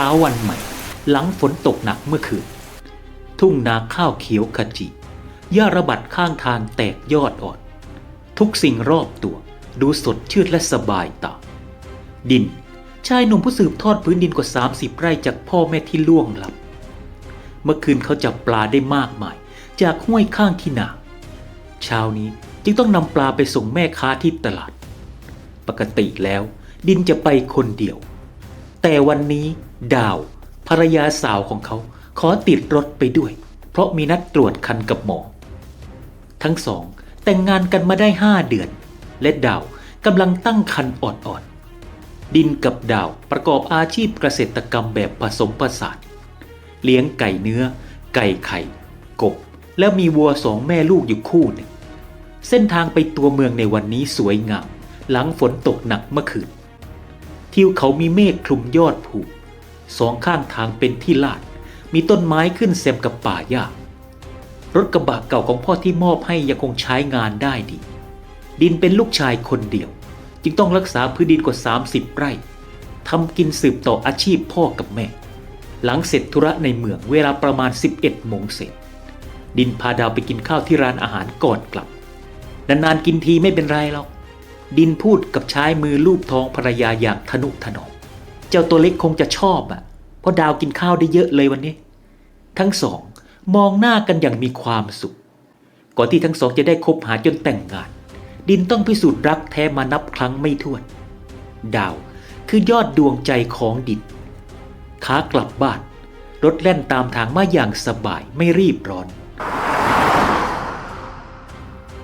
ช้าวันใหม่ หลังฝนตกหนักเมื่อคืน ทุ่งนาข้าวเขียวขจีหญ้าระบัดข้างทางแตกยอดอ่อน ทุกสิ่งรอบตัวดูสดชื่นและสบายตา ดิน ชายหนุ่มผู้สืบทอดพื้นดินกว่า 30 ไร่จากพ่อแม่ที่ล่วงลับ เมื่อคืนเขาจับปลาได้มากมาย จากห้วยข้างที่นาเช้านี้จึงต้องนำปลาไปส่งแม่ค้าที่ตลาด ปกติแล้ว ดินจะไปคนเดียว แต่วันนี้ดาว ภรรยาสาวของเขา ขอติดรถไปด้วย เพราะมีนัดตรวจคันกับหมอ ทั้งสองแต่งงานกันมาได้ห้าเดือน และดาวกำลังตั้งคันอ่อนๆ ดินกับดาวประกอบอาชีพเกษตรกรรมแบบผสมผสานเลี้ยงไก่เนื้อ ไก่ไข่ กบ แล้วมีวัวสองแม่ลูกอยู่คู่หนึ่ง เส้นทางไปตัวเมืองในวันนี้สวยงาม หลังฝนตกหนักเมื่อคืน ทิวเขามีเมฆคลุมยอดภู สองข้างทางเป็นที่ลาด มีต้นไม้ขึ้นเซมกับป่าหญ้ารถกระบะเก่าของพ่อที่มอบให้ยังคงใช้งานได้ดี ดินเป็นลูกชายคนเดียว จึงต้องรักษาพื้นดินกว่า 30 ไร่ทำกินสืบต่ออาชีพพ่อกับแม่ หลังเสร็จธุระในเมืองเวลาประมาณ 11โมงเสร็จ ดินพาดาวไปกินข้าวที่ร้านอาหารก่อนกลับ นานๆกินทีไม่เป็นไรหรอก ดินพูดกับชายมือลูบท้องภรรยาอย่างทนุถนอม เจ้าตัวเล็กคงจะชอบอะ เพราะดาวกินข้าวได้เยอะเลยวันนี้ ทั้งสองมองหน้ากันอย่างมีความสุข ก่อนที่ทั้งสองจะได้คบหาจนแต่งงาน ดินต้องพิสูจน์รักแท้มานับครั้งไม่ถ้วน ดาวคือยอดดวงใจของดินขากลับบ้านรถแล่นตามทางมาอย่างสบายไม่รีบร้อน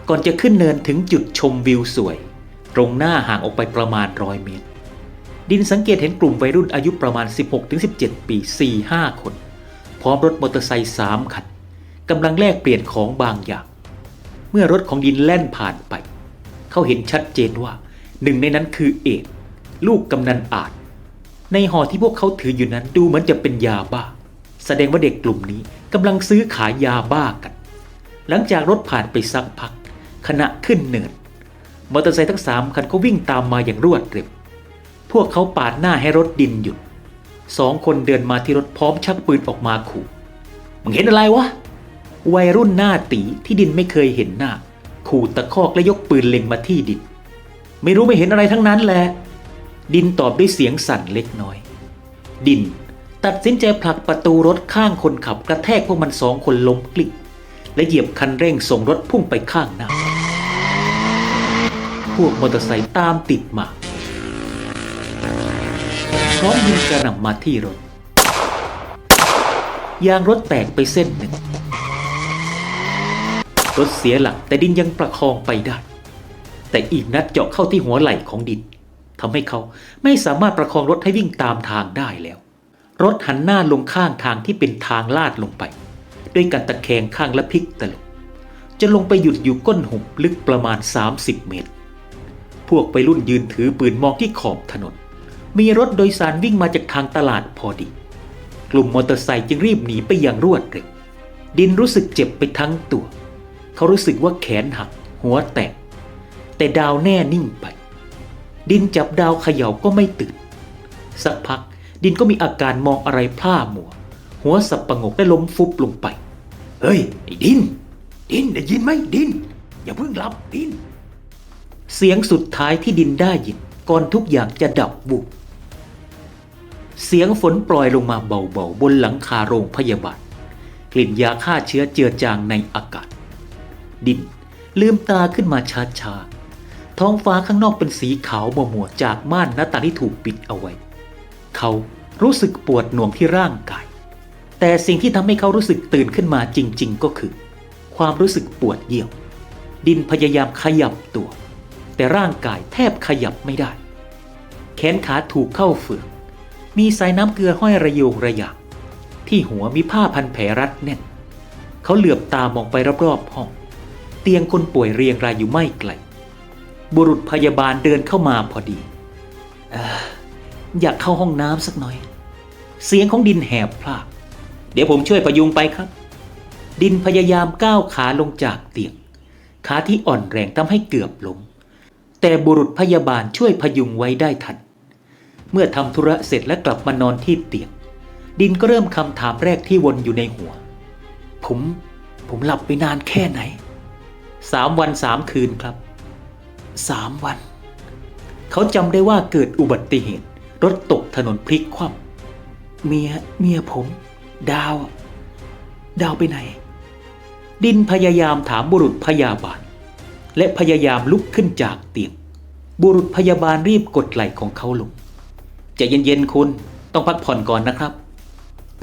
ก่อนจะขึ้นเนินถึงจุดชมวิวสวย ตรงหน้าห่างออกไปประมาณร้อยเมตร ดินสังเกตเห็นกลุ่มวัยรุ่นอายุประมาณ 16-17 ปี 4-5 คน พร้อมรถมอเตอร์ไซค์3คันกำลังแลกเปลี่ยนของบางอย่าง เมื่อรถของดินแล่นผ่านไป เขาเห็นชัดเจนว่าหนึ่งในนั้นคือเอกลูกกำนันอาจ ในห่อที่พวกเขาถืออยู่นั้นดูเหมือนจะเป็นยาบ้า แสดงว่าเด็กกลุ่มนี้กำลังซื้อขายยาบ้ากัน หลังจากรถผ่านไปสักพักขณะขึ้นเนินมอเตอร์ไซค์ทั้งสามคันก็วิ่งตามมาอย่างรวดเร็ว พวกเขาปาดหน้าให้รถดินหยุดสองคนเดินมาที่รถพร้อมชักปืนออกมาขู่มึงเห็นอะไรวะ วัยรุ่นหน้าตีที่ดินไม่เคยเห็นหน้า ขู่ตะคอกและยกปืนเล็งมาที่ดิน ไม่รู้ไม่เห็นอะไรทั้งนั้นแหละ ดินตอบด้วยเสียงสั่นเล็กน้อย ดินตัดสินใจผลักประตูรถข้างคนขับกระแทกพวกมันสองคนล้มกลิ้งและเหยียบคันเร่งส่งรถพุ่งไปข้างหน้า พวกมอเตอร์ไซค์ตามติดมา พร้อมยิงกระหน่ำมาที่รถ ยางรถแตกไปเส้นหนึ่ง รถเสียหลักแต่ดินยังประคองไปได้ แต่อีกนัดเจาะเข้าที่หัวไหล่ของดินทำให้เขาไม่สามารถประคองรถให้วิ่งตามทางได้แล้ว รถหันหน้าลงข้างทางที่เป็นทางลาดลงไป ด้วยการตะแคงข้างและพลิกตลบจะลงไปหยุดอยู่ก้นหุบลึกประมาณ 30 เมตร พวกไปรุ่นยืนถือปืนมองที่ขอบถนน มีรถโดยสารวิ่งมาจากทางตลาดพอดี กลุ่มมอเตอร์ไซค์จึงรีบหนีไปอย่างรวดเร็วดินรู้สึกเจ็บไปทั้งตัว เขารู้สึกว่าแขนหัก หัวแตก แต่ดาวแน่นิ่งไป ดินจับดาวเขย่าก็ไม่ตื่น สักพักดินก็มีอาการมองอะไรพล่ามัว หัวสับประงกและล้มฟุบลงไป เฮ้ย ไอ้ดิน ดินได้ยินไหมดิน อย่าเพิ่งหลับดิน เสียงสุดท้ายที่ดินได้ยินก่อนทุกอย่างจะดับบุบ เสียงฝนปล่อยลงมาเบาๆ บนหลังคาโรงพยาบาล กลิ่นยาฆ่าเชื้อเจือจางในอากาศ ดินลืมตาขึ้นมาช้าๆ ท้องฟ้าข้างนอกเป็นสีขาวมัวๆจากม่านหน้าต่างที่ถูกปิดเอาไว้ เขารู้สึกปวดหน่วงที่ร่างกาย แต่สิ่งที่ทำให้เขารู้สึกตื่นขึ้นมาจริง ๆ ก็คือ ความรู้สึกปวดเยี่ยว ดินพยายามขยับตัว แต่ร่างกายแทบขยับไม่ได้ แขนขาถูกเข้าเฟือก มีสายน้ำเกลือห้อยระโยงระยางที่หัวมีผ้าพันแผลรัดแน่น เขาเหลือบตามองไปรอบๆห้อง เตียงคนป่วยเรียงรายอยู่ไม่ไกล บุรุษพยาบาลเดินเข้ามาพอดีออยากเข้าห้องน้ำสักหน่อย เสียงของดินแหบพลากเดี๋ยวผมช่วยพยุงไปครับ ดินพยายามก้าวขาลงจากเตียง ขาที่อ่อนแรงทำให้เกือบล้มแต่บุรุษพยาบาลช่วยพยุงไว้ได้ทัน เมื่อทำธุระเสร็จและกลับมานอนที่เตียงดินก็เริ่มคำถามแรกที่วนอยู่ในหัว ผม ผมหลับไปนานแค่ไหนสามวันสามคืนครับสามวัน เขาจำได้ว่าเกิดอุบัติเหตุ รถตกถนนพลิกคว่ำเมียเมียผม ดาว ดาวไปไหน ดินพยายามถามบุรุษพยาบาล และพยายามลุกขึ้นจากเตียง บุรุษพยาบาลรีบกดไหล่ของเขาลง ใจะเย็นๆคุณ ต้องพักผ่อนก่อนนะครับ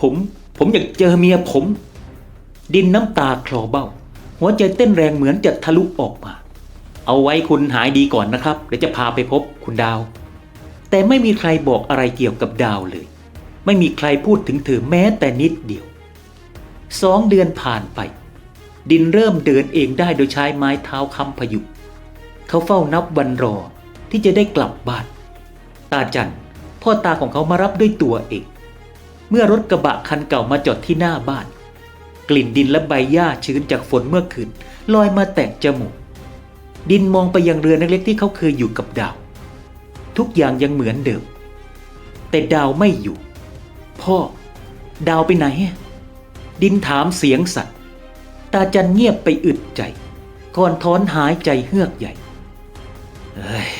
ผมผมอยากเจอเมียผม ดินน้ำตาคลอเบ้า หัวใจเต้นแรงเหมือนจะทะลุออกมา เอาไว้คุณหายดีก่อนนะครับเดี๋ยวจะพาไปพบคุณดาว แต่ไม่มีใครบอกอะไรเกี่ยวกับดาวเลย ไม่มีใครพูดถึงเธอแม้แต่นิดเดียวสองเดือนผ่านไป ดินเริ่มเดินเองได้โดยใช้ไม้เท้าค้ำพยุเขาเฝ้านับวันรอที่จะได้กลับบ้าน ตาจัน พ่อตาของเขามารับด้วยตัวเอง เมื่อรถกระบะคันเก่ามาจอดที่หน้าบ้าน กลิ่นดินและใบหญ้าชื้นจากฝนเมื่อคืนลอยมาแตะจมูก ดินมองไปยังเรือเล็กๆที่เขาเคยอยู่กับดาว ทุกอย่างยังเหมือนเดิม แต่ดาวไม่อยู่ พ่อ ดาวไปไหน ดินถามเสียงสัตว์ ตาจันเงียบไปอึดใจ ก่อนถอนหายใจเฮือกใหญ่เฮ้ย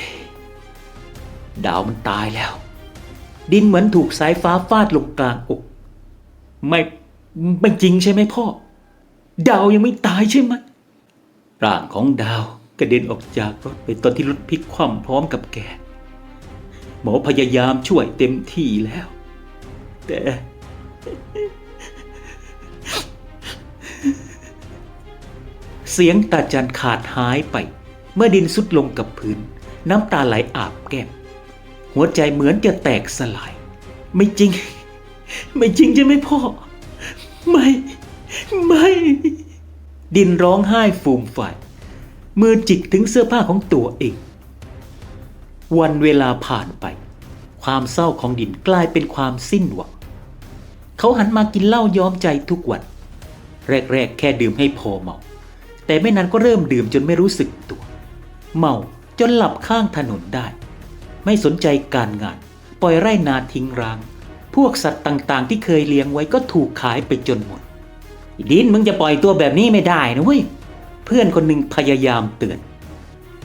ดาวมันตายแล้ว ดินเหมือนถูกสายฟ้าฟาดลงกลางอก ไม่ไม่จริงใช่ไหมพ่อ ดาวยังไม่ตายใช่ไหมร่างของดาวกระเด็นออกจากรถไปตอนที่รถพลิกคว่ำพร้อมกับแก หมอพยายามช่วยเต็มที่แล้ว แต่ เสียงตาจันขาดหายไป เมื่อดินสุดลงกับพื้น น้ำตาไหลอาบแก้ม หัวใจเหมือนจะแตกสลาย ไม่จริง ไม่จริงใช่ไหมพ่อ ไม่ ไม่ ดินร้องไห้ฟูมฝ่าย มือจิกถึงเสื้อผ้าของตัวเอง วันเวลาผ่านไป ความเศร้าของดินกลายเป็นความสิ้นหวัง เขาหันมากินเหล้าย้อมใจทุกวัน แรกๆ แค่ดื่มให้พอเมา แต่ไม่นานก็เริ่มดื่มจนไม่รู้สึกตัว เมาจนหลับข้างถนนได้ ไม่สนใจการงาน ปล่อยไร่นาทิ้งร้าง พวกสัตว์ต่างๆ ที่เคยเลี้ยงไว้ก็ถูกขายไปจนหมด ดินมึงจะปล่อยตัวแบบนี้ไม่ได้นะเว้ย เพื่อนคนหนึ่งพยายามเตือน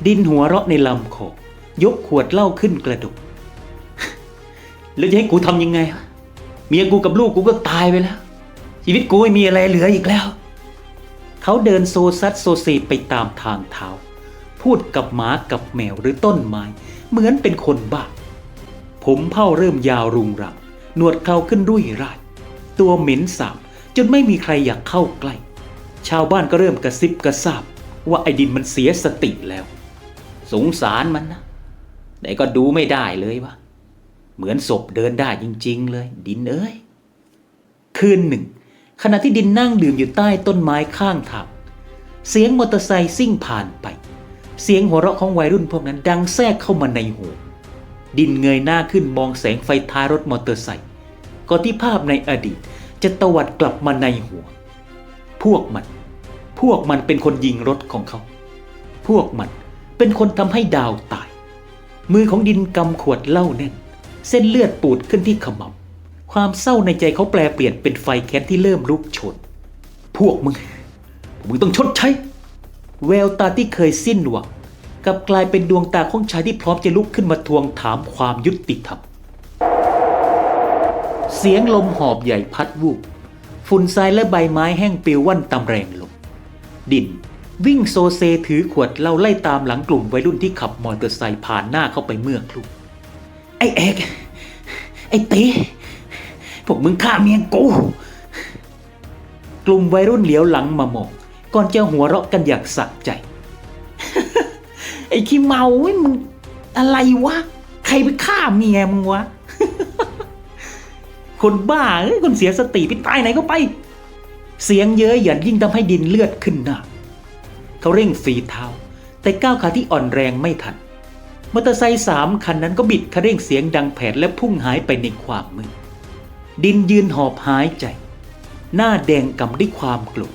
ดินหัวเราะในลำคอยกขวดเหล้าขึ้นกระดก แล้วจะให้กูทำยังไง เมียกูกับลูกกูก็ตายไปแล้ว ชีวิตกูไม่มีอะไรเหลืออีกแล้ว เขาเดินโซซัดโซเซไปตามทางเท้าพูดกับหมากับแมวหรือต้นไม้ เหมือนเป็นคนบ้า ผมเผ้าเริ่มยาวรุงรัง หนวดเขาขึ้นรุ่ยรายตัวเหม็นสาบจนไม่มีใครอยากเข้าใกล้ ชาวบ้านก็เริ่มกระซิบกระซาบ ว่าไอ้ดินมันเสียสติแล้ว สงสารมันนะ แต่ก็ดูไม่ได้เลยวะ เหมือนศพเดินได้จริง ๆ เลย ดินเอ้ย คืนหนึ่ง ขณะที่ดินนั่งดื่มอยู่ใต้ต้นไม้ข้างทางเสียงมอเตอร์ไซค์ซิ่งผ่านไป เสียงหัวเราะของวัยรุ่นพวกนั้นดังแทรกเข้ามาในหู ดินเงยหน้าขึ้นมองแสงไฟท้ายรถมอเตอร์ไซค์ก่อนที่ภาพในอดีตจะตวัดกลับมาในหัว พวกมัน พวกมันเป็นคนยิงรถของเขา พวกมันเป็นคนทำให้ดาวตาย มือของดินกำขวดเหล้าแน่น เส้นเลือดปูดขึ้นที่ขมับความเศร้าในใจเขาแปลเปลี่ยนเป็นไฟแค้นที่เริ่มลุกโชน พวกมึง มึงต้องชดใช้ แววตาที่เคยสิ้นหวังกลับกลายเป็นดวงตาของชายที่พร้อมจะลุกขึ้นมาทวงถามความยุติธรรม เสียงลมหอบใหญ่พัดวูบฝุ่นทรายและใบไม้แห้งปลิวว่อนตำแรงลง ดินวิ่งโซเซถือขวดเหล้าไล่ตามหลังกลุ่มวัยรุ่นที่ขับมอเตอร์ไซค์ผ่านหน้าเข้าไปเมื่อครู่ไอ้เอกไอ้ตีพวกมึงฆ่าเมียกู กลุ่มวัยรุ่นเหลียวหลังมามอง ก่อนจะหัวเราะกันอย่างสะใจ ไอ้ขี้เมาเว้ยมึงอะไรวะ ใครไปฆ่าเมียมึงวะ คนบ้าเอ้ยคนเสียสติไปตายไหนก็ไป เสียงเย้ยหยันยิ่งทำให้ดินเลือดขึ้นหน้าเขาเร่งฝีเท้า แต่ก้าวขาที่อ่อนแรงไม่ทันมอเตอร์ไซค์สามคันนั้นก็บิดคันเร่งเสียงดังแผดและพุ่งหายไปในความมืดดินยืนหอบหายใจ หน้าแดงกำด้วยความโกรธ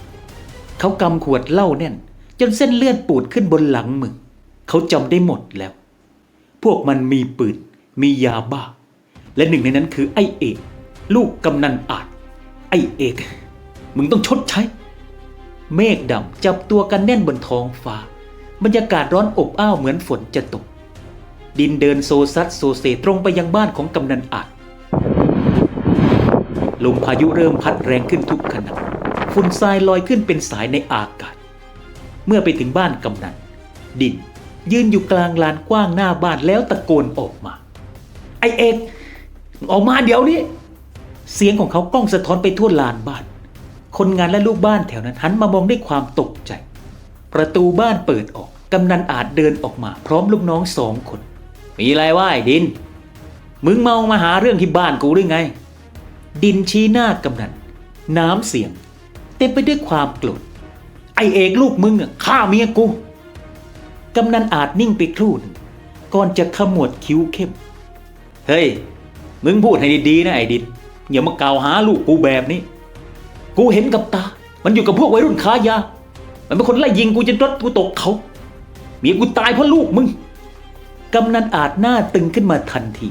เขากำขวดเหล้าแน่น จนเส้นเลือดปูดขึ้นบนหลังมือเขาจำได้หมดแล้ว พวกมันมีปืน มียาบ้า และหนึ่งในนั้นคือไอ้เอก ลูกกำนันอาจ ไอเอก มึงต้องชดใช้ เมฆดำจับตัวกันแน่นบนท้องฟ้า บรรยากาศร้อนอบอ้าวเหมือนฝนจะตก ดินเดินโซซัดโซเซตรงไปยังบ้านของกำนันอาจลมพายุเริ่มพัดแรงขึ้นทุกขณะ ฝุ่นทรายลอยขึ้นเป็นสายในอากาศ เมื่อไปถึงบ้านกำนันดินยืนอยู่กลางลานกว้างหน้าบ้านแล้วตะโกนออกมา ไอเอกออกมาเดี๋ยวนี้ เสียงของเขากล้องสะท้อนไปทั่วลานบ้าน คนงานและลูกบ้านแถวนั้นหันมามองด้วยความตกใจ ประตูบ้านเปิดออก กำนันอาจเดินออกมา พร้อมลูกน้องสองคน มีอะไรวะไอ้ดิน มึงเมามาหาเรื่องที่บ้านกูหรือไง ดินชี้หน้ากำนัน น้ำเสียง เต็มไปด้วยความโกรธไอเอกลูกมึงฆ่าเมียกู กำนันอาจนิ่งไปครู่นึงก่อนจะขมวดคิ้วเข้ม เฮ้ย มึงพูดให้ดีๆนะไอ้ดินอย่ามากล่าวหาลูกกูแบบนี้ กูเห็นกับตา มันอยู่กับพวกวัยรุ่นค้ายา มันเป็นคนไล่ยิงกูจนรถกูตกเขา เมียกูตายเพราะลูกมึง กำนันอาจหน้าตึงขึ้นมาทันที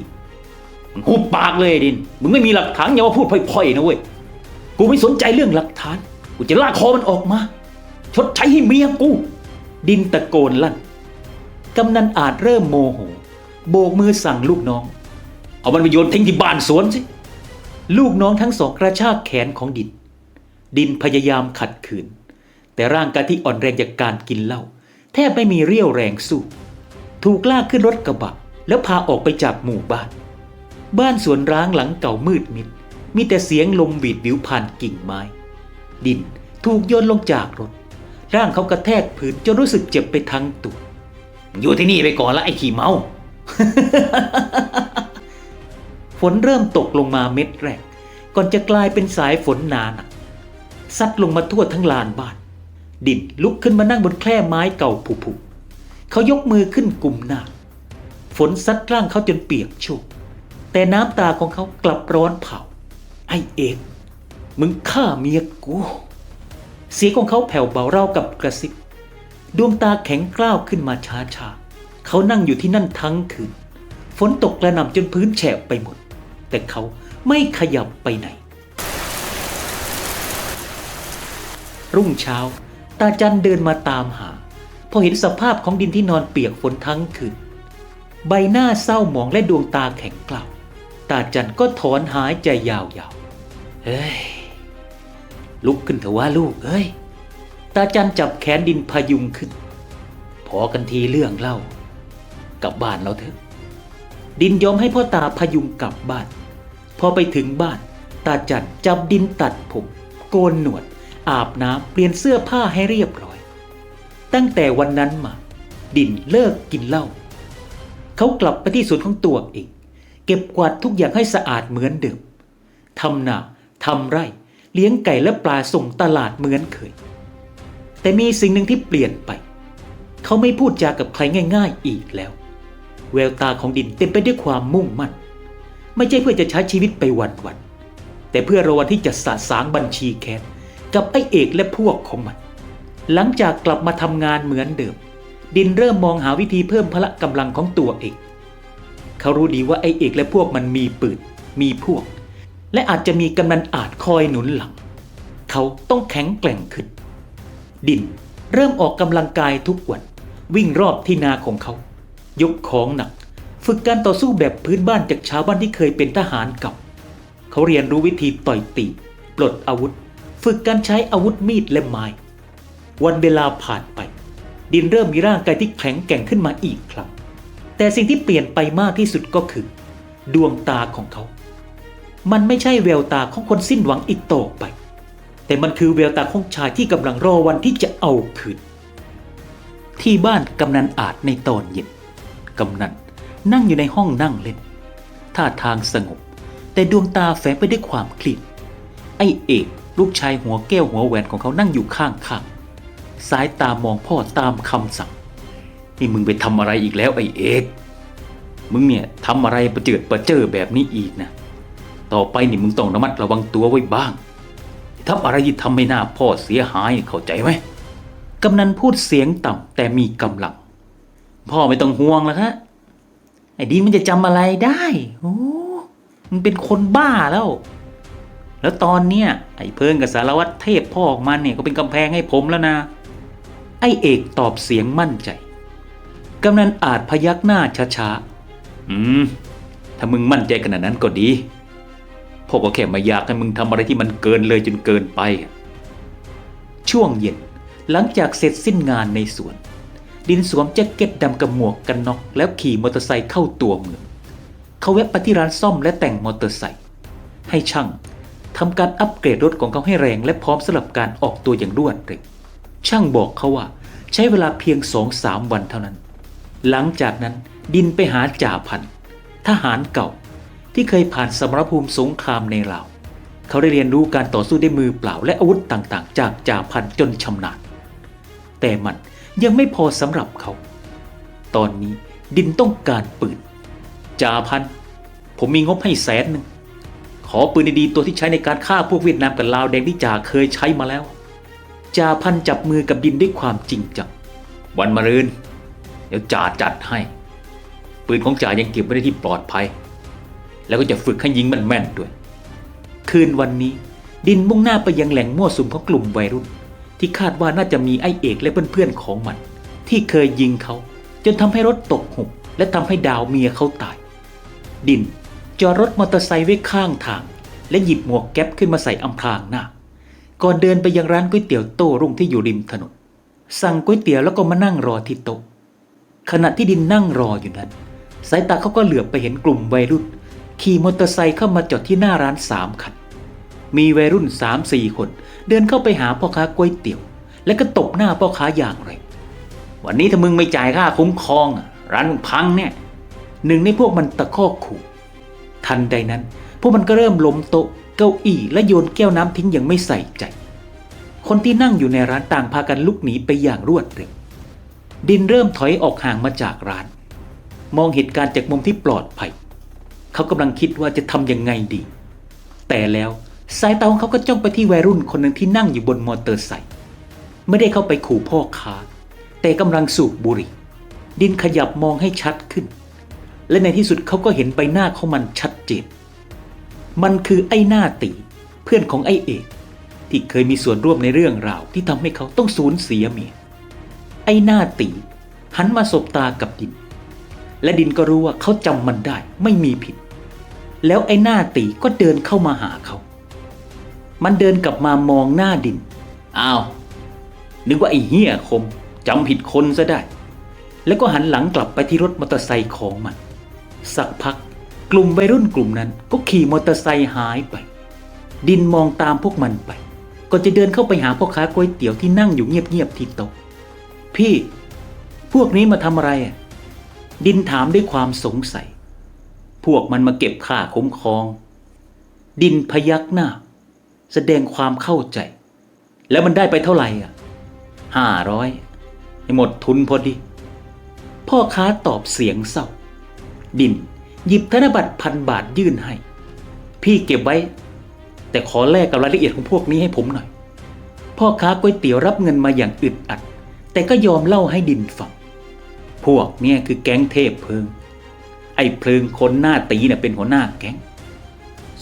มึงหุบปากเลยดิน มึงไม่มีหลักฐานอย่ามาพูดพล่อยๆนะเว้ย กูไม่สนใจเรื่องหลักฐาน กูจะลากคอมันออกมา ชดใช้ให้เมียกู ดินตะโกนลั่น กำนันอาจเริ่มโมโห โบกมือสั่งลูกน้อง เอามันไปโยนทิ้งที่บ้านสวนสิ ลูกน้องทั้งสองกระชากแขนของดิน ดินพยายามขัดขืน แต่ร่างกายที่อ่อนแรงจากการกินเหล้าแทบไม่มีเรี่ยวแรงสู้ ถูกลากขึ้นรถกระบะ แล้วพาออกไปจากหมู่บ้าน บ้านสวนร้างหลังเก่ามืดมิด มีแต่เสียงลมหวีดวิวผ่านกิ่งไม้ ดินถูกโยนลงจากรถ ร่างเขากระแทกพื้นจนรู้สึกเจ็บไปทั้งตัวอยู่ที่นี่ไปก่อนละไอ้ขี่เมา ฝนเริ่มตกลงมาเม็ดแรก ก่อนจะกลายเป็นสายฝนหนาหนักซัดลงมาทั่วทั้งลานบ้าน ดินลุกขึ้นมานั่งบนแคร่ไม้เก่าผุๆเขายกมือขึ้นกุมหน้า ฝนซัดร่างเขาจนเปียกโชกแต่น้ำตาของเขากลับร้อนเผา ไอเอก มึงฆ่าเมียกู เสียงของเขาแผ่วเบาเร่ากับกระซิบ ดวงตาแข็งกร้าวขึ้นมาช้าๆเขานั่งอยู่ที่นั่นทั้งคืน ฝนตกกระหน่ำจนพื้นแฉะไปหมด แต่เขาไม่ขยับไปไหน รุ่งเช้า ตาจันเดินมาตามหา พอเห็นสภาพของดินที่นอนเปียกฝนทั้งคืน ใบหน้าเศร้าหมองและดวงตาแข็งกร้าวตาจันก็ถอนหายใจยาวๆ เฮ้ย ลุกขึ้นเถอะว่าลูกเอ้ย ตาจันจับแขนดินพยุงขึ้น พอกันทีเรื่องเล่ากลับบ้านเราเถอะ ดินยอมให้พ่อตาพยุงกลับบ้าน พอไปถึงบ้าน ตาจันจับดินตัดผม โกนหนวด อาบน้ำเปลี่ยนเสื้อผ้าให้เรียบร้อย ตั้งแต่วันนั้นมา ดินเลิกกินเหล้าเขากลับไปที่สวนของตัวเอง เก็บกวาดทุกอย่างให้สะอาดเหมือนเดิมทำนาทำไร่ เลี้ยงไก่และปลาส่งตลาดเหมือนเคย แต่มีสิ่งหนึ่งที่เปลี่ยนไป เขาไม่พูดจากับใครง่าย ๆอีกแล้วแววตาของดินเต็มไปด้วยความมุ่งมั่น ไม่ใช่เพื่อจะใช้ชีวิตไปวันๆแต่เพื่อรอวันที่จะสะสางบัญชีแค้นกับไอ้เอกและพวกของมัน หลังจากกลับมาทำงานเหมือนเดิม ดินเริ่มมองหาวิธีเพิ่มพละกำลังของตัวเอง เขารู้ดีว่าไอ้เอกและพวกมันมีปืนมีพวก และอาจจะมีกำนันอาจคอยหนุนหลัง เขาต้องแข็งแกร่งขึ้น ดินเริ่มออกกำลังกายทุกวัน วิ่งรอบที่นาของเขา ยกของหนัก ฝึกการต่อสู้แบบพื้นบ้านจากชาวบ้านที่เคยเป็นทหารเก่าเขาเรียนรู้วิธีต่อยตีปลดอาวุธ ฝึกการใช้อาวุธมีดและไม้ วันเวลาผ่านไป ดินเริ่มมีร่างกายที่แข็งแกร่งขึ้นมาอีกครั้ง แต่สิ่งที่เปลี่ยนไปมากที่สุดก็คือ ดวงตาของเขา มันไม่ใช่แววตาของคนสิ้นหวังอีกต่อไป แต่มันคือแววตาของชายที่กำลังรอวันที่จะเอาคืน ที่บ้านกำนันอาจในตอนเย็นกำนันนั่งอยู่ในห้องนั่งเล่น ท่าทางสงบ แต่ดวงตาแฝงไปด้วยความเครียดไอเอกลูกชายหัวแก้วหัวแหวนของเขานั่งอยู่ข้างๆสายตามองพ่อตามคำสั่ง นี่มึงไปทำอะไรอีกแล้วไอเอก มึงเนี่ยทำอะไรประเจิดประเจอแบบนี้อีกนะ ต่อไปนี่มึงต้องระมัดระวังตัวไว้บ้างทำอะไรที่ทำให้หน้าพ่อเสียหายเข้าใจไหมกำนันพูดเสียงต่ำแต่มีกำลัง พ่อไม่ต้องห่วงแล้วฮะไอ้ดีมันจะจำอะไรได้โอ้มันเป็นคนบ้าแล้ว แล้วตอนเนี้ยไอ้เพิ่งกับสารวัตรเทพพ่อออกมาเนี่ยก็เป็นกำแพงให้ผมแล้วนะ ไอ้เอกตอบเสียงมั่นใจ กำนันอาจพยักหน้าช้าๆ อืม ถ้ามึงมั่นใจขนาดนั้นก็ดี พ่อก็แค่ไม่อยากให้มึงทำอะไรที่มันเกินเลยจนเกินไป ช่วงเย็นหลังจากเสร็จสิ้นงานในสวน ดินสวมแจ็คเก็ตดำกับหมวกกันน็อกแล้วขี่มอเตอร์ไซค์เข้าตัวเมืองเขาแวะไปที่ร้านซ่อมและแต่งมอเตอร์ไซค์ให้ช่างทำการอัปเกรดรถของเขาให้แรงและพร้อมสำหรับการออกตัวอย่างรวดเร็วช่างบอกเขาว่าใช้เวลาเพียงสองสามวันเท่านั้น หลังจากนั้นดินไปหาจ่าพันทหารเก่า ที่เคยผ่านสมรภูมิสงครามในลาว เขาได้เรียนรู้การต่อสู้ด้วยมือเปล่าและอาวุธต่างๆ จากจ่าพันจนชำนาญ แต่มันยังไม่พอสำหรับเขา ตอนนี้ดินต้องการปืนจ่าพัน ผมมีงบให้แสนหนึ่ง ขอปืนดีๆตัวที่ใช้ในการฆ่าพวกเวียดนามกับลาวแดงที่จ่าเคยใช้มาแล้วจ่าพันจับมือกับดินด้วยความจริงจัง วันมะรืน เดี๋ยวจ่าจัดให้ ปืนของจ่ายังเก็บไว้ในที่ปลอดภัย แล้วก็จะฝึกให้ยิงมันแม่นด้วย คืนวันนี้ ดินมุ่งหน้าไปยังแหล่งมั่วสุมของกลุ่มวัยรุ่น ที่คาดว่าน่าจะมีไอเอกและเพื่อนๆของมัน ที่เคยยิงเขา จนทำให้รถตกหุบและทำให้ดาวเมียเขาตาย ดินจอดรถมอเตอร์ไซค์ไว้ข้างทาง และหยิบหมวกแก๊ปขึ้นมาใส่อำพรางหน้า ก่อนเดินไปยังร้านก๋วยเตี๋ยวโต้รุ่งที่อยู่ริมถนน สั่งก๋วยเตี๋ยวแล้วก็มานั่งรอที่โต๊ะขณะที่ดินนั่งรออยู่นั้น สายตาเขาก็เหลือบไปเห็นกลุ่มวัยรุ่น ขี่มอเตอร์ไซค์เข้ามาจอดที่หน้าร้านสามคัน มีวัยรุ่นสามสี่คน เดินเข้าไปหาพ่อค้าก๋วยเตี๋ยว แล้วก็ตบหน้าพ่อค้าอย่างไรวันนี้ถ้ามึงไม่จ่ายค่าคุ้มครอง ร้านมึงพังเนี่ยหนึ่งในพวกมันตะคอกขู่ทันใดนั้น พวกมันก็เริ่มล้มโต๊ะเก้าอี้และโยนแก้วน้ำทิ้งอย่างไม่ใส่ใจ คนที่นั่งอยู่ในร้านต่างพากันลุกหนีไปอย่างรวดเร็ว ดินเริ่มถอยออกห่างมาจากร้าน มองเหตุการณ์จากมุมที่ปลอดภัย เขากำลังคิดว่าจะทำยังไงดี แต่แล้วสายตาของเขาก็จ้องไปที่วัยรุ่นคนหนึ่งที่นั่งอยู่บนมอเตอร์ไซค์ไม่ได้เข้าไปขู่พ่อค้า แต่กำลังสูบบุหรี่ ดินขยับมองให้ชัดขึ้น และในที่สุดเขาก็เห็นใบหน้าของมันชัดเจน มันคือไอ้หน้าตีเพื่อนของไอ้เอก ที่เคยมีส่วนร่วมในเรื่องราวที่ทำให้เขาต้องสูญเสียเมียไอ้หน้าตีหันมาสบตากับดิน และดินก็รู้ว่าเขาจำมันได้ไม่มีผิด แล้วไอ้หน้าตีก็เดินเข้ามาหาเขา มันเดินกลับมามองหน้าดิน อ้าว นึกว่าไอ้เหี้ยคมจำผิดคนซะได้ แล้วก็หันหลังกลับไปที่รถมอเตอร์ไซค์ของมัน สักพักกลุ่มวัยรุ่นกลุ่มนั้นก็ขี่มอเตอร์ไซค์หายไป ดินมองตามพวกมันไปก่อนจะเดินเข้าไปหาพ่อค้าก๋วยเตี๋ยวที่นั่งอยู่เงียบๆที่โต๊ะ พี่ พวกนี้มาทำอะไรอะดินถามด้วยความสงสัย วกมันมาเก็บค่าคุ้มครอง ดินพยักหน้า แสดงความเข้าใจ แล้วมันได้ไปเท่าไหร่อะห้าร้อยให้หมดทุนพอดี พ่อค้าตอบเสียงเศร้า ดินหยิบธนบัตรพันบาทยื่นให้ พี่เก็บไว้ แต่ขอแลกกับรายละเอียดของพวกนี้ให้ผมหน่อย พ่อค้าก๋วยเตี๋ยวรับเงินมาอย่างอึดอัด แต่ก็ยอมเล่าให้ดินฟัง พวกเนี่ยคือแก๊งเทพเพิง ไอ้เพลิงคนหน้าตีเนี่ยเป็นหัวหน้าแก๊ง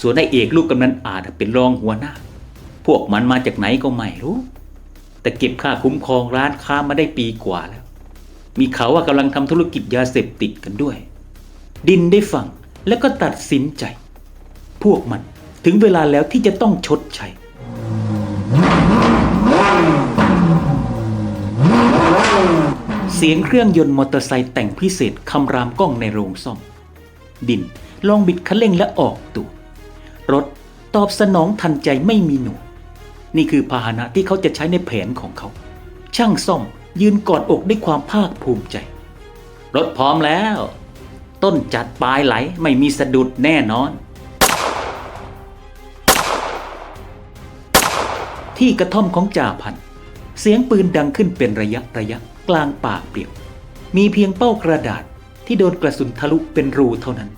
ส่วนไอ้เอกลูกกำนันอาจเป็นรองหัวหน้า พวกมันมาจากไหนก็ไม่รู้ แต่เก็บค่าคุ้มครองร้านค้ามาได้ปีกว่าแล้ว มีข่าวว่ากำลังทำธุรกิจยาเสพติดกันด้วย ดินได้ฟังแล้วก็ตัดสินใจ พวกมันถึงเวลาแล้วที่จะต้องชดใช้ เสียงเครื่องยนต์มอเตอร์ไซค์แต่งพิเศษคำรามกล้องในโรงซ่อม ดินลองบิดคันเร่งและออกตัว รถตอบสนองทันใจไม่มีหนู นี่คือพาหนะที่เขาจะใช้ในแผนของเขา ช่างซ่อมยืนกอดอกด้วยความภาคภูมิใจ รถพร้อมแล้ว ต้นจัดปลายไหลไม่มีสะดุดแน่นอน ที่กระท่อมของจ่าพัน เสียงปืนดังขึ้นเป็นระยะระยะ กลางป่าเปลี่ยว มีเพียงเป้ากระดาษที่โดนกระสุนทะลุเป็นรูเท่านั้น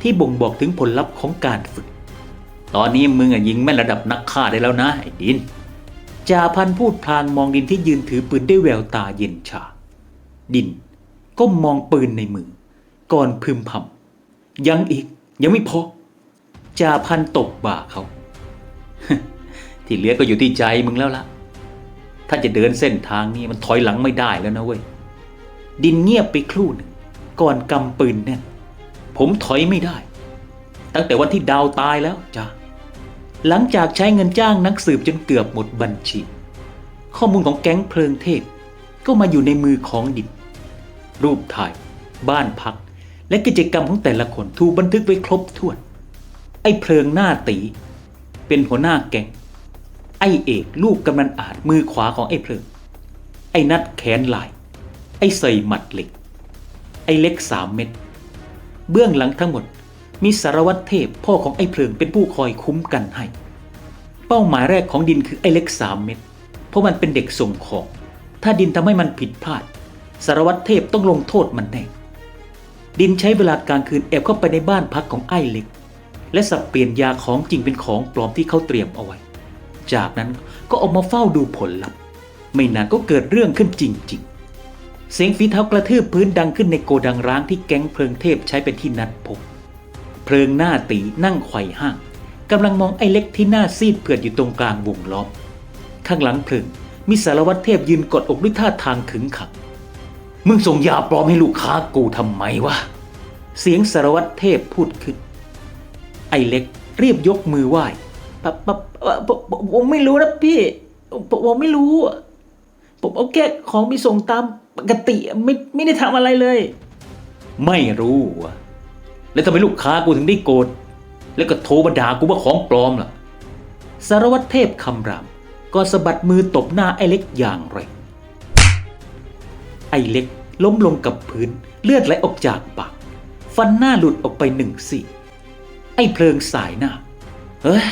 ที่บ่งบอกถึงผลลัพธ์ของการฝึก ตอนนี้มึงอะยิงแม่นระดับนักฆ่าได้แล้วนะไอ้ดินจ่าพันพูดพลางมองดินที่ยืนถือปืนด้วยแววตาเย็นชา ดินก้มมองปืนในมือ ก่อนพึมพำยังอีกยังไม่พอจ่าพันตบบ่าเขา ที่เหลือก็อยู่ที่ใจมึงแล้วล่ะ ถ้าจะเดินเส้นทางนี้มันถอยหลังไม่ได้แล้วนะเว้ย ดินเงียบไปครู่หนึ่งก่อนกำปืนแน่นผมถอยไม่ได้ ตั้งแต่วันที่ดาวตายแล้วจ้าหลังจากใช้เงินจ้างนักสืบจนเกือบหมดบัญชี ข้อมูลของแก๊งเพลิงเทพ ก็มาอยู่ในมือของดิน รูปถ่าย บ้านพัก และกิจกรรมของแต่ละคนถูกบันทึกไว้ครบถ้วน ไอ้เพลิงหน้าตี เป็นหัวหน้าแก๊ง ไอเอกลูกกำนันอาจมือขวาของไอ้เพลิง ไอ้นัดแขนลาย ไอ้ใส่หมัดเหล็ก ไอ้เล็กสามเม็ด เบื้องหลังทั้งหมดมีสารวัตรเทพพ่อของไอ้เพลิงเป็นผู้คอยคุ้มกันให้ เป้าหมายแรกของดินคือไอ้เล็กสามเม็ด เพราะมันเป็นเด็กส่งของ ถ้าดินทำให้มันผิดพลาด สารวัตรเทพต้องลงโทษมันแน่ดินใช้เวลากลางคืนแอบเข้าไปในบ้านพักของไอ้เล็ก และสับเปลี่ยนยาของจริงเป็นของปลอมที่เขาเตรียมเอาไว้ จากนั้นก็ออกมาเฝ้าดูผลลัพธ์ไม่นานก็เกิดเรื่องขึ้นจริง ๆ เสียงฝีเท้ากระทืบพื้นดังขึ้นในโกดังร้างที่แก๊งเพลิงเทพใช้เป็นที่นัดพบ เพลิงหน้าตีนั่งไขว่ห้างกำลังมองไอ้เล็กที่หน้าซีดเผือดอยู่ตรงกลางวงล้อม ข้างหลังเพลิงมีสารวัตรเทพยืนกดอกด้วยท่าทางขึงขัง มึงส่งยาปลอมให้ลูกค้ากูทำไมวะ เสียงสารวัตรเทพพูดขึ้น ไอ้เล็กรีบยกมือไหว้ ปะปะปะปะปะผมไม่รู้นะพี่ผมผมไม่รู้อะผมเอาแค่ของไปส่งตามปกติอะไม่ไม่ได้ทำอะไรเลย ไม่รู้วะแล้วทำไมลูกค้ากูถึงได้โกรธแล้วก็โทรมาด่ากูว่าของปลอมล่ะ สารวัตรเทพคำรามก็สะบัดมือตบหน้าไอ้เล็กอย่างแรงไอ้เล็กล้มลงกับพื้นเลือดไหลออกจากปาก ฟันหน้าหลุดออกไปหนึ่งซี่ไอ้เพลิงสายหน้า เฮ้ย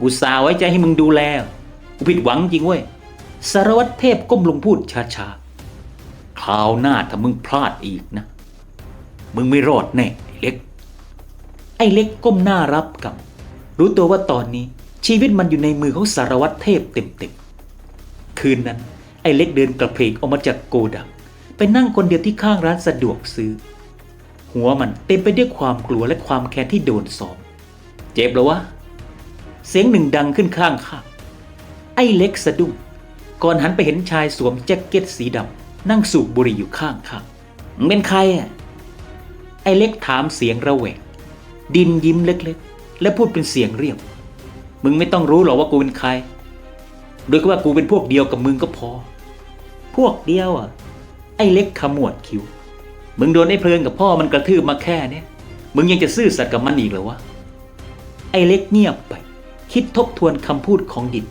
กูสาไว้ใจให้มึงดูแล กูผิดหวังจริงเว้ย สารวัตรเทพก้มลงพูดช้าๆ คราวหน้าถ้ามึงพลาดอีกนะ มึงไม่รอดแน่ไอ้เล็ก ไอ้เล็กก้มหน้ารับกับรู้ตัวว่าตอนนี้ชีวิตมันอยู่ในมือของสารวัตรเทพเต็มๆ คืนนั้น ไอ้เล็กเดินกระเพกออกมาจากโกดังไปนั่งคนเดียวที่ข้างร้านสะดวกซื้อ หัวมันเต็มไปด้วยความกลัวและความแค้นที่โดนซ้อมเจ็บแล้ววะ เสียงหนึ่งดังขึ้นข้างข้างไอ้เล็กสะดุ้งก่อนหันไปเห็นชายสวมแจ็คเก็ตสีดำนั่งสูบบุหรี่อยู่ข้างข้างมึงเป็นใครอะไอ้เล็กถามเสียงระแวงดินยิ้มเล็กๆ และพูดเป็นเสียงเรียบ มึงไม่ต้องรู้หรอกว่ากูเป็นใคร โดยก็ว่ากูเป็นพวกเดียวกับมึงก็พอ พวกเดียวอะ ไอ้เล็กขมวดคิ้ว มึงโดนไอ้เพลิงกับพ่อมันกระทืบมาแค่เนี้ย มึงยังจะซื่อสัตย์กับมันอีกเหรอวะ ไอ้เล็กเงียบไป คิดทบทวนคำพูดของดิน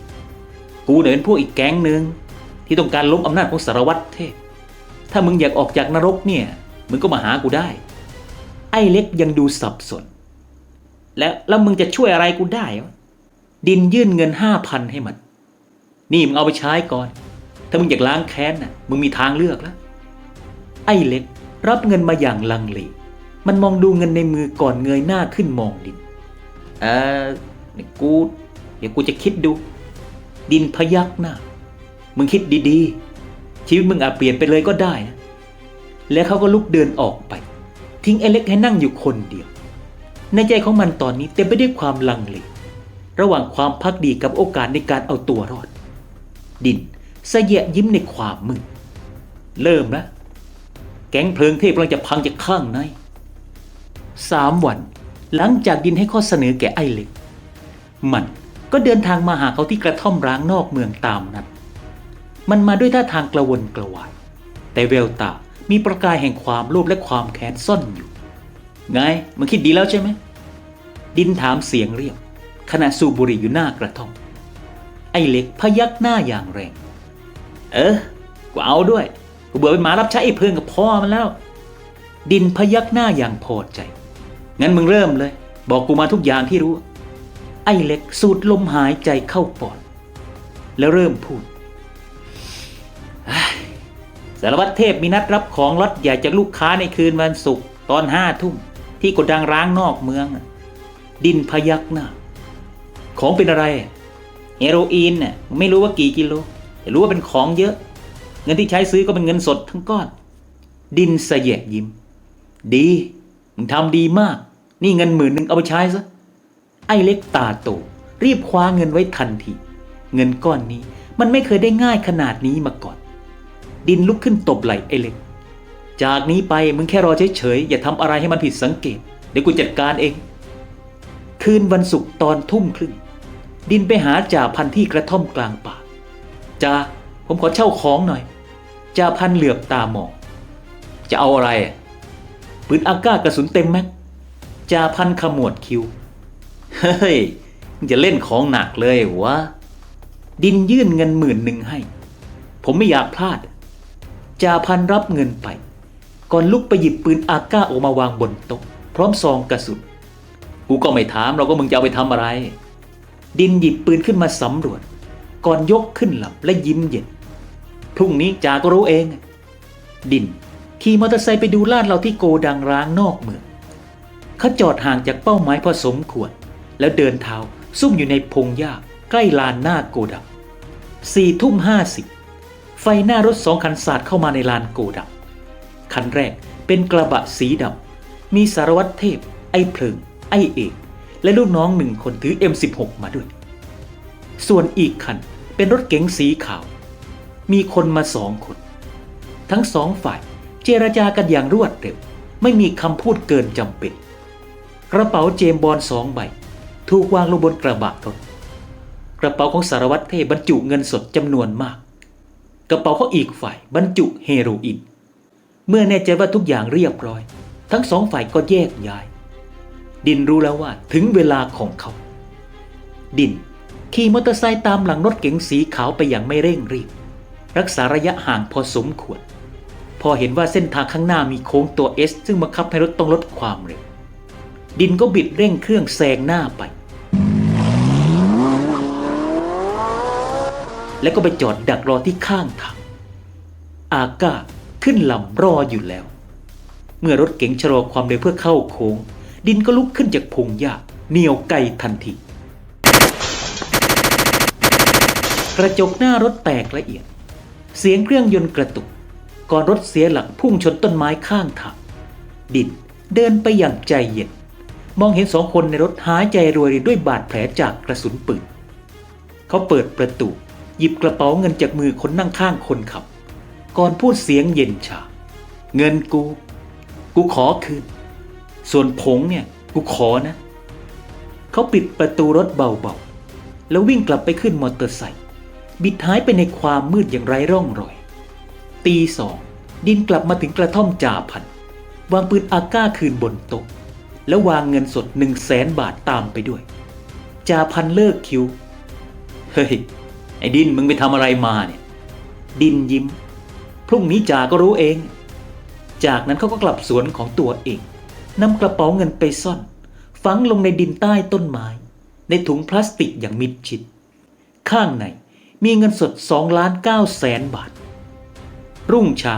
กูเนี่ยเป็นพวกอีกแก๊งหนึ่งที่ต้องการล้มอำนาจของสารวัตรเทพ ถ้ามึงอยากออกจากนรกเนี่ย มึงก็มาหากูได้ ไอ้เล็กยังดูสับสน แล้วแล้วมึงจะช่วยอะไรกูได้ดินยื่นเงินห้าพันให้มัน นี่มึงเอาไปใช้ก่อน ถ้ามึงอยากล้างแค้นน่ะ มึงมีทางเลือกแล้ว ไอ้เล็กรับเงินมาอย่างลังเล มันมองดูเงินในมือก่อนเงยหน้าขึ้นมองดิน เออ นี่กูเดี๋ยวกูจะคิดดู ดินพยักหน้ามึงคิดดีๆ ชีวิตมึงอาจเปลี่ยนไปเลยก็ได้นะแล้วเขาก็ลุกเดินออกไป ทิ้งไอ้เล็กให้นั่งอยู่คนเดียว ในใจของมันตอนนี้เต็มไปด้วยความลังเลระหว่างความพักดีกับโอกาสในการเอาตัวรอด ดินเสยะยิ้มในความมึนเริ่มแล้วแก๊งเพลิงเทพกำลังจะพังจากข้างในสามวัน หลังจากดินให้ข้อเสนอแก่ไอ้เล็ก มันก็เดินทางมาหาเขาที่กระท่อมร้างนอกเมืองตามนัดมันมาด้วยท่าทางกระวนกระวาย แต่แววตามีประกายแห่งความโลภและความแค้นซ่อนอยู่ ไงมันคิดดีแล้วใช่ไหม ดินถามเสียงเรียบ ขณะสูบบุหรี่อยู่หน้ากระท่อม ไอ้เล็กพยักหน้าอย่างแรง เออ กูเอาด้วย กูเบื่อเป็นหมารับใช้ไอ้เพื่อนกับพ่อมันแล้ว ดินพยักหน้าอย่างพอใจ งั้นมึงเริ่มเลย บอกกูมาทุกอย่างที่รู้ ไอ้เล็กสูดลมหายใจเข้าปอด แล้วเริ่มพูดสารวัตรเทพมีนัดรับของรถใหญ่จากลูกค้าในคืนวันศุกร์ตอนห้าทุ่มที่กดังร้างนอกเมือง ดินพยักหน้า ของเป็นอะไรเฮโรอีนน่ะไม่รู้ว่ากี่กิโลแต่รู้ว่าเป็นของเยอะ เงินที่ใช้ซื้อก็เป็นเงินสดทั้งก้อน ดินเสยะยิ้ม ดีมึงทำดีมาก นี่เงินหมื่นหนึ่งเอาไปใช้ซะ ไอ้เล็กตาโตรีบคว้าเงินไว้ทันที เงินก้อนนี้มันไม่เคยได้ง่ายขนาดนี้มาก่อน ดินลุกขึ้นตบไหล่ไอ้เล็ก จากนี้ไปมึงแค่รอเฉยๆอย่าทำอะไรให้มันผิดสังเกต เดี๋ยวกูจัดการเอง คืนวันศุกร์ตอนทุ่มครึ่ง ดินไปหาจ่าพันที่กระท่อมกลางป่าจ่าผมขอเช่าของหน่อยจ่าพันเหลือบตามอง จะเอาอะไรปืนอากาศกระสุนเต็มแม็กจ่าพันขมวดคิ้ว ฮ้ยมึงจะเล่นของหนักเลยวะ ดินยื่นเงินหมื่นหนึ่งให้ ผมไม่อยากพลาดจ่าพันรับเงินไป ก่อนลุกไปหยิบปืนอาก้าออกมาวางบนโต๊ะพร้อมซองกระสุนกูก็ไม่ถามเราก็มึงจะเอาไปทำอะไร ดินหยิบปืนขึ้นมาสำรวจ ก่อนยกขึ้นหลำและยิ้มเย็นพรุ่งนี้จาก็รู้เอง ดินขี่มอเตอร์ไซค์ไปดูลาดเราที่โกดังร้างนอกเมืองเขาจอดห่างจากเป้าหมายพอสมควร แล้วเดินเท้าซุ่มอยู่ในพงหญ้าใกล้ลานหน้าโกดังสี่ทุ่มห้าสิบไฟหน้ารถสองคันสาดเข้ามาในลานโกดังคันแรกเป็นกระบะสีดำมีสารวัตรเทพ ไอ้เพลิง ไอ้เอก และลูกน้องหนึ่งคนถือ M16 มาด้วย ส่วนอีกคันเป็นรถเก๋งสีขาว มีคนมาสองคน ทั้งสองฝ่ายเจรจากันอย่างรวดเร็ว ไม่มีคำพูดเกินจำเป็น กระเป๋าเจมบอลสองใบ ถูกวางลงบนกระบะรถกระเป๋าของสารวัตรเทพบรรจุเงินสดจำนวนมาก กระเป๋าของอีกฝ่ายบรรจุเฮโรอีนเมื่อแน่ใจว่าทุกอย่างเรียบร้อย ทั้งสองฝ่ายก็แยกย้าย ดินรู้แล้วว่าถึงเวลาของเขา ดินขี่มอเตอร์ไซค์ตามหลังรถเก๋งสีขาวไปอย่างไม่เร่งรีบ รักษาระยะห่างพอสมควร พอเห็นว่าเส้นทางข้างหน้ามีโค้งตัว S ซึ่งบังคับให้รถต้องลดความเร็วดินก็บิดเร่งเครื่องแซงหน้าไป แล้วก็ไปจอดดักรอที่ข้างทางอากาขึ้นลำรออยู่แล้ว เมื่อรถเก๋งชะลอความเร็วเพื่อเข้าโค้ง ดินก็ลุกขึ้นจากพงหญ้าเหนียวไกทันที กระจกหน้ารถแตกละเอียด เสียงเครื่องยนต์กระตุก ก่อนรถเสียหลักพุ่งชนต้นไม้ข้างทาง ดินเดินไปอย่างใจเย็น มองเห็นสองคนในรถหายใจรวยรินด้วยบาดแผลจากกระสุนปืน เขาเปิดประตู หยิบกระเป๋าเงินจากมือคนนั่งข้างคนขับ ก่อนพูดเสียงเย็นชา เงินกู กูขอคืน ส่วนผงเนี่ย กูขอนะ เขาปิดประตูรถเบาๆ แล้ววิ่งกลับไปขึ้นมอเตอร์ไซค์บิดหายไปในความมืดอย่างไร้ร่องรอย ตีสอง ดินกลับมาถึงกระท่อมจ่าพัน วางปืนอาก้าคืนบนโต๊ะแล้ววางเงินสดหนึ่งแสนบาทตามไปด้วย จ่าพันเลิกคิว เฮ้ย ไอ้ดินมึงไปทำอะไรมาเนี่ย ดินยิ้ม พรุ่งนี้จ่าก็รู้เอง จากนั้นเขาก็กลับสวนของตัวเองนำกระเป๋าเงินไปซ่อน ฝังลงในดินใต้ต้นไม้ ในถุงพลาสติกอย่างมิดชิด ข้างในมีเงินสด2ล้าน9แสนบาท รุ่งเช้า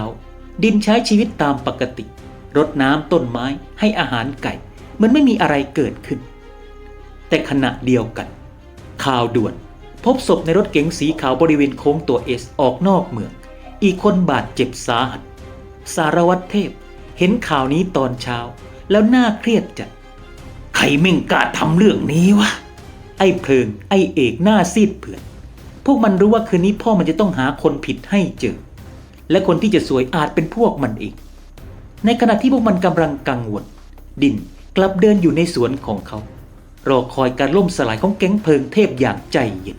ดินใช้ชีวิตตามปกติ รดน้ำต้นไม้ให้อาหารไก่เหมือนไม่มีอะไรเกิดขึ้น แต่ขณะเดียวกัน ข่าวด่วน พบศพในรถเก๋งสีขาวบริเวณโค้งตัวเอสออกนอกเมือง อีกคนบาดเจ็บสาหัส สารวัตรเทพ เห็นข่าวนี้ตอนเช้า แล้วน่าเครียดจัด ใครแม่งกล้าทำเรื่องนี้วะ ไอ้เพลิง ไอ้เอกหน้าซีดเผือนพวกมันรู้ว่าคืนนี้พ่อมันจะต้องหาคนผิดให้เจอ และคนที่จะสวยอาจเป็นพวกมันเอง ในขณะที่พวกมันกำลังกังวล ดินกลับเดินอยู่ในสวนของเขา รอคอยการล่มสลายของแก๊งเพลิงเทพอย่างใจเย็น